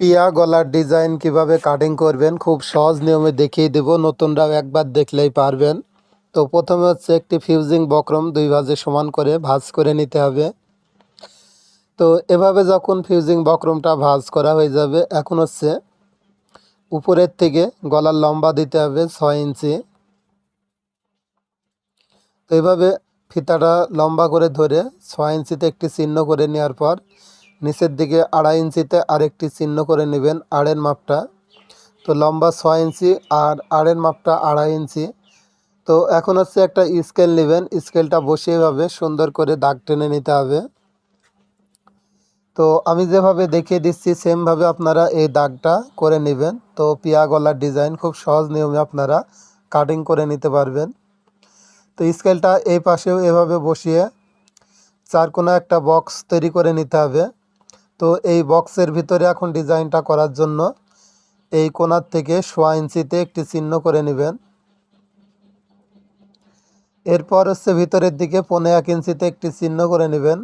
পিয়া গলার ডিজাইন কীভাবে কাটিং করবেন, খুব সহজ নিয়মে দেখিয়ে দেব, নতুনরাও একবার দেখলেই পারবেন। তো প্রথমে হচ্ছে একটি ফিউজিং বক্রম দুই ভাজে সমান করে ভাজ করে নিতে হবে। তো এভাবে যখন ফিউজিং বক্রমটা ভাজ করা হয়ে যাবে, এখন হচ্ছে উপরের থেকে গলার লম্বা দিতে হবে ছয় ইঞ্চি। তো এভাবে ফিতাটা লম্বা করে ধরে ছয় ইঞ্চিতে একটি চিহ্ন করে নেওয়ার পর নিচের দিকে আড়াই ইঞ্চিতে আরেকটি চিহ্ন করে নেবেন আড়ের মাপটা। তো লম্বা ছয় ইঞ্চি আর আড়ের মাপটা আড়াই ইঞ্চি। তো এখন হচ্ছে একটা স্কেল নেবেন। স্কেলটা বসিয়ে ভাবে সুন্দর করে দাগ টেনে নিতে হবে। তো আমি যেভাবে দেখিয়ে দিচ্ছি সেমভাবে আপনারা এই দাগটা করে নেবেন। তো পিয়া গলার ডিজাইন খুব সহজ নিয়মে আপনারা কাটিং করে নিতে পারবেন। তো স্কেলটা এই পাশেও এভাবে বসিয়ে চার কোনো একটা বক্স তৈরি করে নিতে হবে। তো এই বক্সের ভিতরে এখন ডিজাইনটা করার জন্য এই কোনার থেকে সোয়া ইঞ্চিতে একটি চিহ্ন করে নেবেন। এরপর হচ্ছে ভিতরের দিকে পনে এক ইঞ্চিতে একটি চিহ্ন করে নেবেন।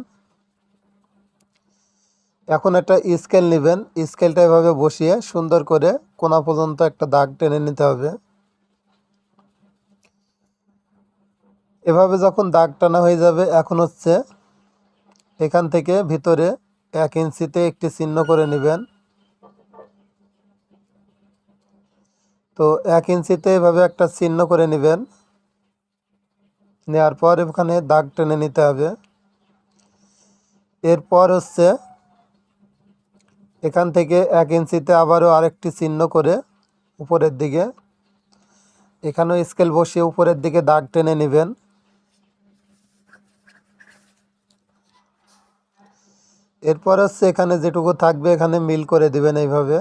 এখন একটা স্কেল নেবেন। স্কেলটা এভাবে বসিয়ে সুন্দর করে কোনা পর্যন্ত একটা দাগ টেনে নিতে হবে। এভাবে যখন দাগ টানা হয়ে যাবে, এখন হচ্ছে এখান থেকে ভিতরে এক ইঞ্চিতে একটি চিহ্ন করে নেবেন। তো এক ইঞ্চিতে এভাবে একটা চিহ্ন করে নেবেন। নেওয়ার পর এখানে দাগ টেনে নিতে হবে। এরপর হচ্ছে এখান থেকে এক ইঞ্চিতে আবারও আরেকটি চিহ্ন করে উপরের দিকে। এখানেও স্কেল বসিয়ে উপরের দিকে দাগ টেনে নেবেন। এরপর হচ্ছে এখানে যেটুকু থাকবে, এখানে মিল করে দিবেন এইভাবে।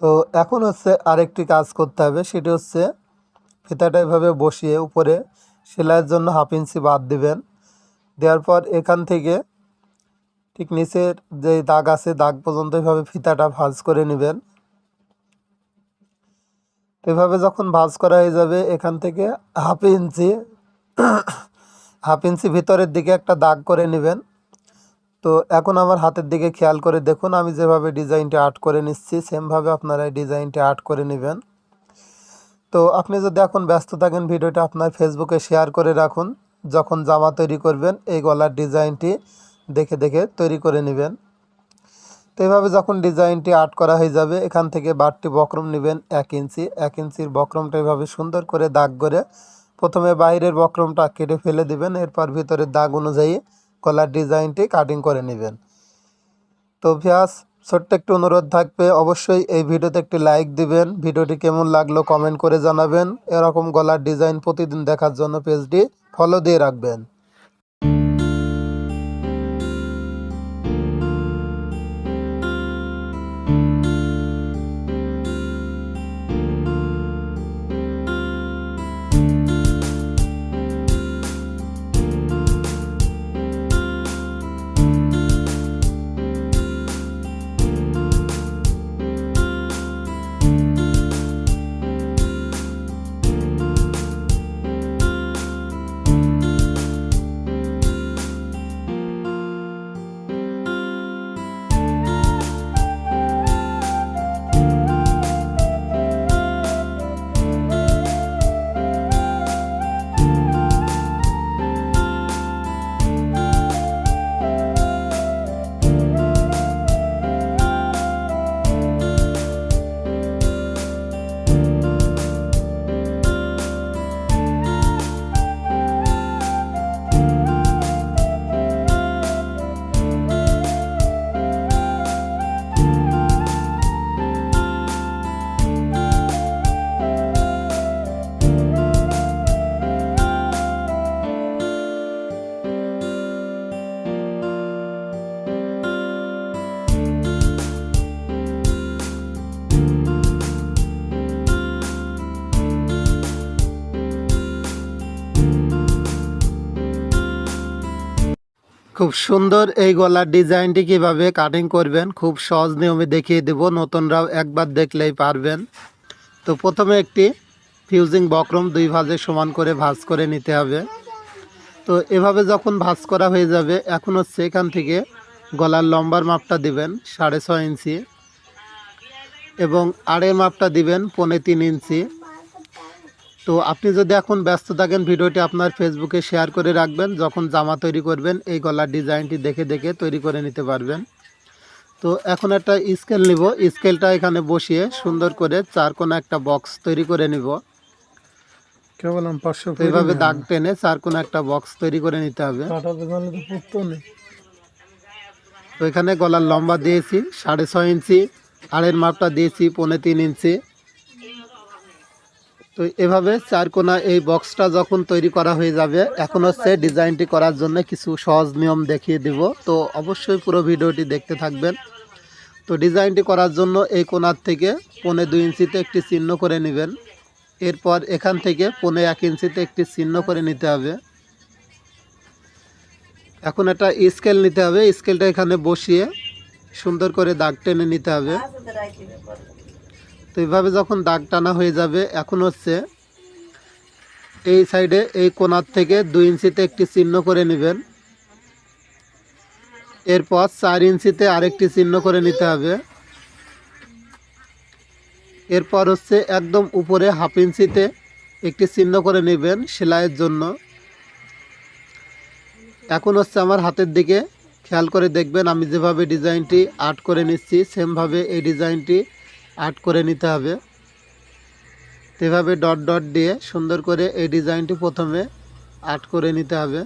তো এখন হচ্ছে আরেকটি কাজ করতে হবে, সেটি হচ্ছে ফিতাটা এভাবে বসিয়ে উপরে সেলাইয়ের জন্য হাফ ইঞ্চি বাদ দিবেন। দেওয়ার পর এখান থেকে ঠিক নিচের যে দাগ আছে, দাগ পর্যন্ত এভাবে ফিতাটা ভাঁজ করে নেবেন। এভাবে যখন ভাঁজ করা হয়ে যাবে, এখান থেকে হাফ ইঞ্চি হাফ ইঞ্চি ভিতরের দিকে একটা দাগ করে নেবেন। তো এখন আমার হাতের দিকে খেয়াল করে দেখুন, আমি যেভাবে ডিজাইনটা আর্ট করে নিচ্ছি, সেমভাবে আপনারা এই ডিজাইনটা আর্ট করে নেবেন। তো আপনি যদি এখন ব্যস্ত থাকেন, ভিডিওটা আপনার ফেসবুকে শেয়ার করে রাখুন। যখন জামা তৈরি করবেন, এই গলার ডিজাইনটি দেখে দেখে তৈরি করে নেবেন। তো এভাবে যখন ডিজাইনটি আর্ট করা হয়ে যাবে, এখান থেকে বারটি বক্রম নেবেন এক ইঞ্চি। এক ইঞ্চির বক্রমটা এভাবে সুন্দর করে দাগ করে প্রথমে বাইরের বক্রমটা কেটে ফেলে দিবেন, এরপর ভিতরের দাগ অনুযায়ী কলার ডিজাইনটি কাটিং করে নেবেন। তো ভিয়াস ছোট্ট একটি অনুরোধ থাকবে, অবশ্যই এই ভিডিওতে একটি লাইক দিবেন। ভিডিওটি কেমন লাগল কমেন্ট করে জানাবেন। এরকম গলার ডিজাইন প্রতিদিন দেখার জন্য পেজটি ফলো দিয়ে রাখবেন। খুব সুন্দর এই গলার ডিজাইনটি কীভাবে কাটিং করবেন, খুব সহজ নিয়মে দেখিয়ে দেব, নতুনরাও একবার দেখলেই পারবেন। তো প্রথমে একটি ফিউজিং বক্রম দুই ভাজে সমান করে ভাজ করে নিতে হবে। তো এভাবে যখন ভাজ করা হয়ে যাবে, এখন হচ্ছে এখান থেকে গলার লম্বার মাপটা দিবেন, সাড়ে ছয় ইঞ্চি, এবং আড়ের মাপটা দিবেন, পৌনে তিন ইঞ্চি। তো আপনি যদি এখন ব্যস্ত থাকেন ভিডিওটি আপনার ফেসবুকে শেয়ার করে রাখবেন। যখন জামা তৈরি করবেন এই গলার ডিজাইনটি দেখে দেখে তৈরি করে নিতে পারবেন। তো এখন একটা স্কেল নিব। স্কেলটা এখানে বসিয়ে সুন্দর করে চার কোনা একটা বক্স তৈরি করে নিব। কেবল পাঁচশো এইভাবে দাগ টেনে চার কোনা একটা বক্স তৈরি করে নিতে হবে। তো তো এখানে গলার লম্বা দিয়েছি সাড়ে ছয় ইঞ্চি। আড়ের মাপটা দিয়েছি পৌনে তিন ইঞ্চি। তো এভাবে চার কোনা এই বক্সটা যখন তৈরি করা হয়ে যাবে, এখন হচ্ছে ডিজাইনটি করার জন্য কিছু সহজ নিয়ম দেখিয়ে দিব। তো অবশ্যই পুরো ভিডিওটি দেখতে থাকবেন। তো ডিজাইনটি করার জন্য এই কোনার থেকে পৌনে দুই ইঞ্চিতে একটি চিহ্ন করে নেবেন। এরপর এখান থেকে পৌনে এক ইঞ্চিতে একটি চিহ্ন করে নিতে হবে। এখন একটা স্কেল নিতে হবে। স্কেলটা এখানে বসিয়ে সুন্দর করে দাগ টেনে নিতে হবে। তো এইভাবে যখন দাগ টানা হয়ে যাবে, এখন হচ্ছে এই সাইডে এই কোনার থেকে দুই ইঞ্চিতে একটি চিহ্ন করে নেবেন। এরপর চার ইঞ্চিতে আরেকটি চিহ্ন করে নিতে হবে। এরপর হচ্ছে একদম উপরে হাফ ইঞ্চিতে একটি চিহ্ন করে নেবেন সেলাইয়ের জন্য। এখন হচ্ছে আমার হাতের দিকে খেয়াল করে দেখবেন, আমি যেভাবে ডিজাইনটি আর্ট করে নিচ্ছি, সেমভাবে এই ডিজাইনটি আর্ট করে নিতে হবে। এভাবে ডট ডট দিয়ে সুন্দর করে এই ডিজাইনটি প্রথমে আর্ট করে নিতে হবে।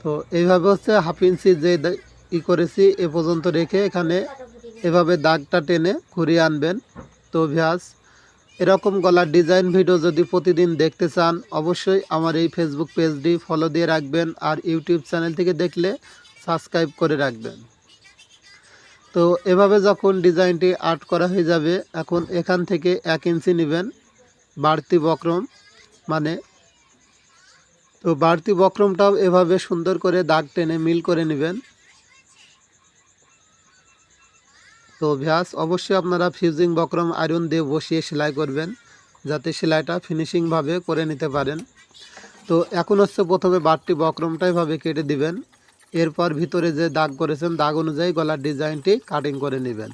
তো এইভাবে হচ্ছে হাফ ইঞ্চি যে ই করেছি, এ পর্যন্ত রেখে এখানে এভাবে দাগটা টেনে ঘুরিয়ে আনবেন। তো ভিয়াস এরকম গলার ডিজাইন ভিডিও যদি প্রতিদিন দেখতে চান, অবশ্যই আমার এই ফেসবুক পেজটি ফলো দিয়ে রাখবেন আর ইউটিউব চ্যানেল থেকে দেখলে সাবস্ক্রাইব করে রাখবেন। তো এভাবে যখন ডিজাইনটি আর্ট করা হয়ে যাবে, এখন এখান থেকে এক ইঞ্চি নেবেন বাড়তি বক্রম মানে তো বাড়তি বক্রমটাও এভাবে সুন্দর করে দাগ টেনে মিল করে নেবেন। তো ভ্যাস অবশ্যই আপনারা ফিউজিং বক্রম আয়রন দিয়ে বসিয়ে সেলাই করবেন, যাতে সেলাইটা ফিনিশিংভাবে করে নিতে পারেন। তো এখন হচ্ছে প্রথমে বাড়তি বক্রমটা এভাবে কেটে দিবেন। এরপর ভিতরে যে দাগ করেছেন, দাগ অনুযায়ী গলার ডিজাইনটি কাটিং করে নেবেন।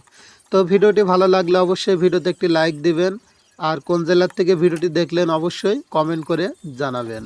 তো ভিডিওটি ভালো লাগলে অবশ্যই ভিডিওতে একটি লাইক দিবেন। আর কোন জেলার থেকে ভিডিওটি দেখলেন অবশ্যই কমেন্ট করে জানাবেন।